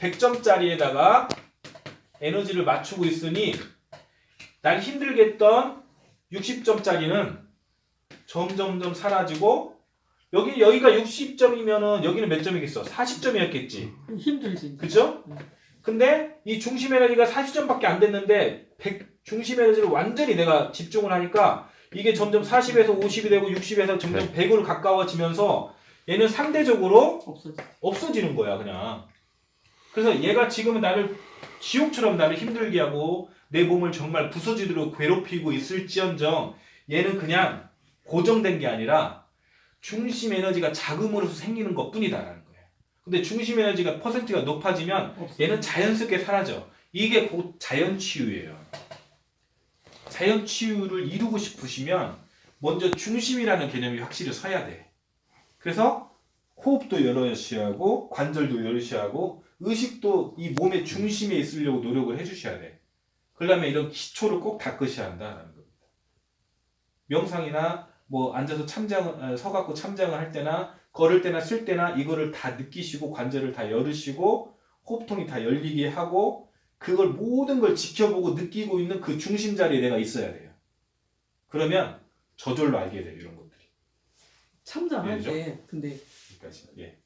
100점짜리에다가 에너지를 맞추고 있으니 날 힘들게 했던 60점짜리는 점점점 사라지고 여기 여기가 60점이면은 여기는 몇 점이겠어? 40점이었겠지. 힘들지. 그죠? 근데 이 중심 에너지가 40점밖에 안 됐는데 100 중심 에너지를 완전히 내가 집중을 하니까 이게 점점 40에서 50이 되고 60에서 점점 100으로 가까워지면서 얘는 상대적으로 없어지. 없어지는 거야 그냥 그래서 얘가 지금은 나를 지옥처럼 나를 힘들게 하고 내 몸을 정말 부서지도록 괴롭히고 있을지언정 얘는 그냥 고정된 게 아니라 중심 에너지가 자금으로서 생기는 것 뿐이다라는 거예요. 근데 중심 에너지가 퍼센트가 높아지면. 얘는 자연스럽게 사라져. 이게 곧 자연 치유예요. 자연 치유를 이루고 싶으시면 먼저 중심이라는 개념이 확실히 서야 돼. 그래서 호흡도 여럿이 하고 관절도 여럿이 하고 의식도 이 몸의 중심에 있으려고 노력을 해주셔야 돼. 그러려면 이런 기초를 꼭 닦으셔야 한다라는 겁니다. 명상이나 뭐 앉아서 참장 어, 서갖고 참장을 할 때나 걸을 때나 쓸 때나 이거를 다 느끼시고 관절을 다 열으시고 호흡통이 다 열리게 하고 그걸 모든 걸 지켜보고 느끼고 있는 그 중심 자리에 내가 있어야 돼요. 그러면 저절로 알게 돼요 이런 것들이. 참장할? 때 근데 여기까지. 예.